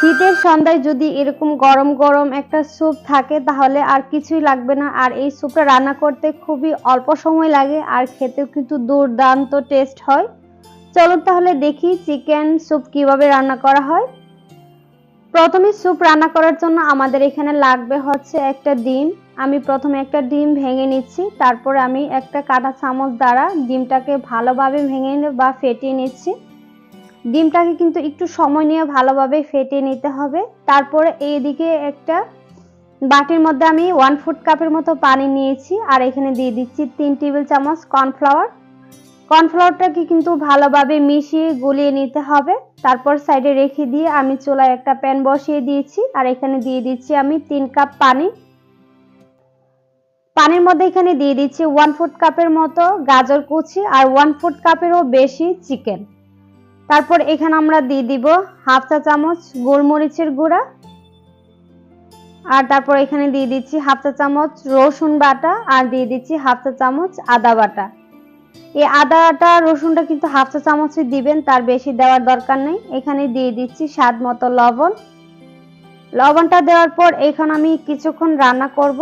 শীতের সন্ধ্যায় যদি এরকম গরম গরম একটা স্যুপ থাকে, তাহলে আর কিছুই লাগবে না। আর এই স্যুপটা রান্না করতে খুবই অল্প সময় লাগে, আর খেতেও কিন্তু দুর্দান্ত টেস্ট হয়। চলুন তাহলে দেখি চিকেন স্যুপ কীভাবে রান্না করা হয়। প্রথমে স্যুপ রান্না করার জন্য আমাদের এখানে লাগবে হচ্ছে একটা ডিম। আমি প্রথমে একটা ডিম ভেঙে নিচ্ছি, তারপরে আমি একটা কাঁটা চামচ দ্বারা ডিমটাকে ভালোভাবে ভেঙে বা ফেটিয়ে নিচ্ছি। ডিমটাকে কিন্তু একটু সময় নিয়ে ভালোভাবে ফেটে নিতে হবে। তারপরে এইদিকে একটা বাটির মধ্যে আমি ওয়ান ফুট কাপের মতো পানি নিয়েছি আর এখানে দিয়ে দিচ্ছি তিন টেবিল চামচ কর্নফ্লাওয়ার কর্নফ্লাওয়ারটাকে কিন্তু ভালোভাবে মিশিয়ে গুলিয়ে নিতে হবে। তারপর সাইডে রেখে দিয়ে আমি চুলায় একটা প্যান বসিয়ে দিয়েছি আর এখানে দিয়ে দিচ্ছি আমি তিন কাপ পানি। পানির মধ্যে এখানে দিয়ে দিচ্ছি ওয়ান ফুট কাপের মতো গাজর কুচি আর ওয়ান ফুট কাপেরও বেশি চিকেন তারপর এখানে আমরা দিয়ে দিব হাফ চা চামচ গোলমরিচের গুঁড়া। আর তারপর এখানে দিয়ে দিচ্ছি হাফ চা চামচ রসুন বাটা আর দিয়ে দিচ্ছি হাফ চা চামচ আদা বাটা। এই আদা আদাটা, রসুনটা কিন্তু হাফ চা চামচই দিবেন, তার বেশি দেওয়ার দরকার নেই। এখানে দিয়ে দিচ্ছি স্বাদ মতো লবণ। লবণটা দেওয়ার পর এখানে আমি কিছুক্ষণ রান্না করব।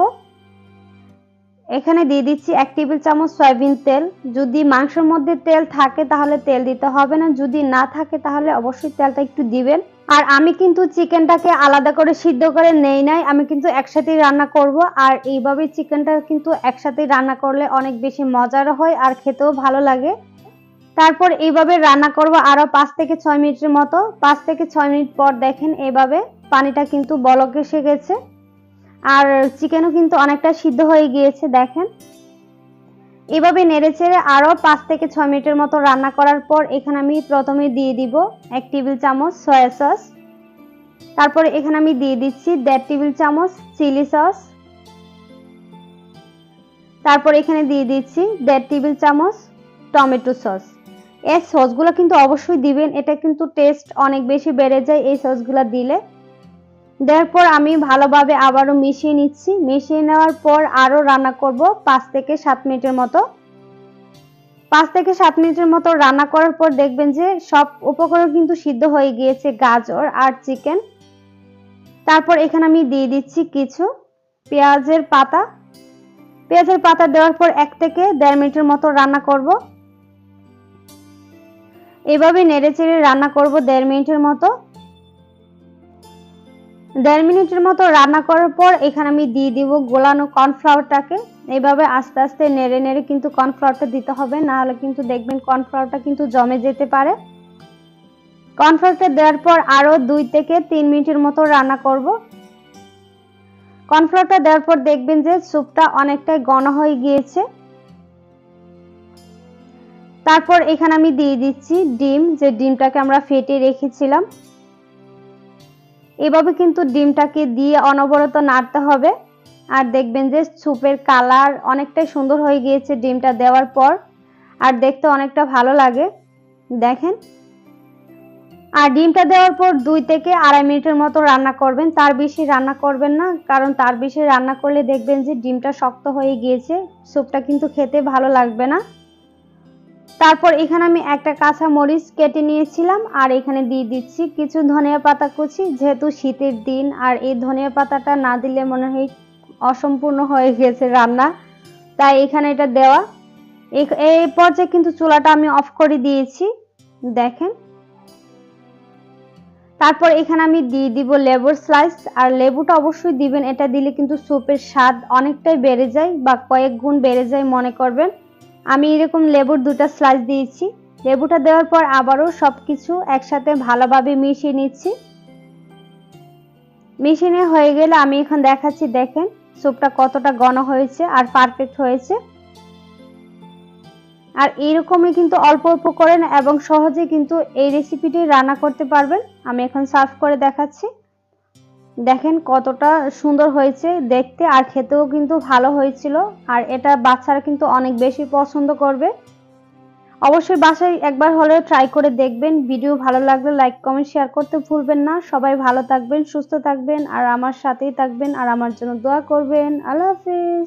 এখানে দিয়ে দিচ্ছি এক টেবিল চামচ সয়াবিন তেল। যদি মাংসের মধ্যে তেল থাকে তাহলে তেল দিতে হবে না। যদি না থাকে তাহলে অবশ্যই তেলটা একটু দিবেন। আর আমি কিন্তু চিকেনটাকে আলাদা করে সিদ্ধ করে নেই নাই। আমি কিন্তু একসাথেই রান্না করব। আর এইভাবে চিকেনটা কিন্তু একসাথেই রান্না করলে অনেক বেশি মজার হয় আর খেতেও ভালো লাগে। তারপর এইভাবে রান্না করব আরও পাঁচ থেকে ছয় মিনিটের মতো। পাঁচ থেকে ছয় মিনিট পর দেখেন এইভাবে পানিটা কিন্তু বলক এসে গেছে। আর চিকেনও কিন্তু অনেকটা সিদ্ধ হয়ে গিয়েছে, দেখেন। এভাবে নেড়ে চেড়ে আরও পাঁচ থেকে ছয় মিনিটের মতো রান্না করার পর এখানে আমি প্রথমে দিয়ে দিব এক টেবিল চামচ সয়া সস। তারপরে এখানে আমি দিয়ে দিচ্ছি দেড় টেবিল চামচ চিলি সস। তারপর এখানে দিয়ে দিচ্ছি দেড় টেবিল চামচ টমেটো সস। এই সসগুলো কিন্তু অবশ্যই দিবেন, এটা কিন্তু টেস্ট অনেক বেশি বেড়ে যায় এই সসগুলো দিলে। দেওয়ার পর আমি ভালোভাবে আবারও মিশিয়ে নিচ্ছি। মিশিয়ে নেওয়ার পর আরও রান্না করব পাঁচ থেকে সাত মিনিটের মতো। পাঁচ থেকে সাত মিনিটের মতো রান্না করার পর দেখবেন যে সব উপকরণ কিন্তু সিদ্ধ হয়ে গিয়েছে, গাজর আর চিকেন। তারপর এখানে আমি দিয়ে দিচ্ছি কিছু পেঁয়াজের পাতা। পেঁয়াজের পাতা দেওয়ার পর এক থেকে দেড় মিনিটের মতো রান্না করব। এভাবে নেড়ে চেড়ে রান্না করব দেড় মিনিটের মতো। দেড় মিনিটের মতো রান্না করার পর এখানে আমি দিয়ে দিব গোলানো কর্নফ্লাওয়ারটাকে। এইভাবে আস্তে আস্তে নেড়ে নেড়ে কিন্তু কর্নফ্লাওয়ারটা দিতে হবে না হলে কিন্তু দেখবেন কর্নফ্লাওয়ারটা কিন্তু জমে যেতে পারে। কর্নফ্লাওয়ারটা দেওয়ার পর আরও দুই থেকে তিন মিনিটের মতো রান্না করব। কর্নফ্লাওয়ারটা দেওয়ার পর দেখবেন যে স্যুপটা অনেকটাই ঘন হয়ে গিয়েছে। তারপর এখানে আমি দিয়ে দিচ্ছি ডিম, যে ডিমটাকে আমরা ফেটে রেখেছিলাম। এভাবে কিন্তু ডিমটাকে দিয়ে অনবরত নাড়তে হবে। আর দেখবেন যে স্যুপের কালার অনেকটাই সুন্দর হয়ে গিয়েছে ডিমটা দেওয়ার পর। আর দেখতে অনেকটা ভালো লাগে। দেখেন। আর ডিমটা দেওয়ার পর দুই থেকে আড়াই মিনিটের মতো রান্না করবেন। তার বেশি রান্না করবেন না, কারণ তার বেশি রান্না করলে দেখবেন যে ডিমটা শক্ত হয়ে গিয়েছে। স্যুপটা কিন্তু খেতে ভালো লাগবে না। তারপর এখানে আমি একটা কাঁচা মরিচ কেটে নিয়েছিলাম, আর এখানে দিয়ে দিচ্ছি কিছু ধনিয়া পাতা কুচি। যেহেতু শীতের দিন, আর এই ধনিয়া পাতাটা না দিলে মনে হয় অসম্পূর্ণ হয়ে গেছে রান্না। তাই এখানে এটা দেওয়া। এই পর্যায়ে কিন্তু চুলাটা আমি অফ করে দিয়েছি। দেখেন। তারপর এখানে আমি দিয়ে দিব লেবুর স্লাইস, আর লেবুটা অবশ্যই দিবেন, এটা দিলে কিন্তু স্যুপের স্বাদ অনেকটাই বেড়ে যায় বা কয়েক গুণ বেড়ে যায়, মনে করবেন। আমি এরকম লেবুর দুটা স্লাইস দিয়েছি। লেবুটা দেওয়ার পর আবারও সব কিছু একসাথে ভালোভাবে মিশিয়ে নিচ্ছি। মিশিয়ে হয়ে গেলে আমি এখন দেখাচ্ছি, দেখেন স্যুপটা কতটা ঘন হয়েছে আর পারফেক্ট হয়েছে। আর এইরকমই কিন্তু অল্প অল্প করেন এবং সহজে কিন্তু এই রেসিপিটি রান্না করতে পারবেন। আমি এখন সার্ভ করে দেখাচ্ছি। দেখেন কতটা সুন্দর হয়েছে। দেখতে আর খেতেও কিন্তু ভালো হয়েছিল। আর এটা বাচ্চারা কিন্তু অনেক বেশি পছন্দ করবে। অবশ্যই বাসায় একবার হলেও ট্রাই করে দেখবেন। ভিডিও ভালো লাগলে লাইক কমেন্ট শেয়ার করতে ভুলবেন না। সবাই ভালো থাকবেন, সুস্থ থাকবেন, আর আমার সাথেই থাকবেন, আর আমার জন্য দোয়া করবেন। আল্লাহ হাফিজ।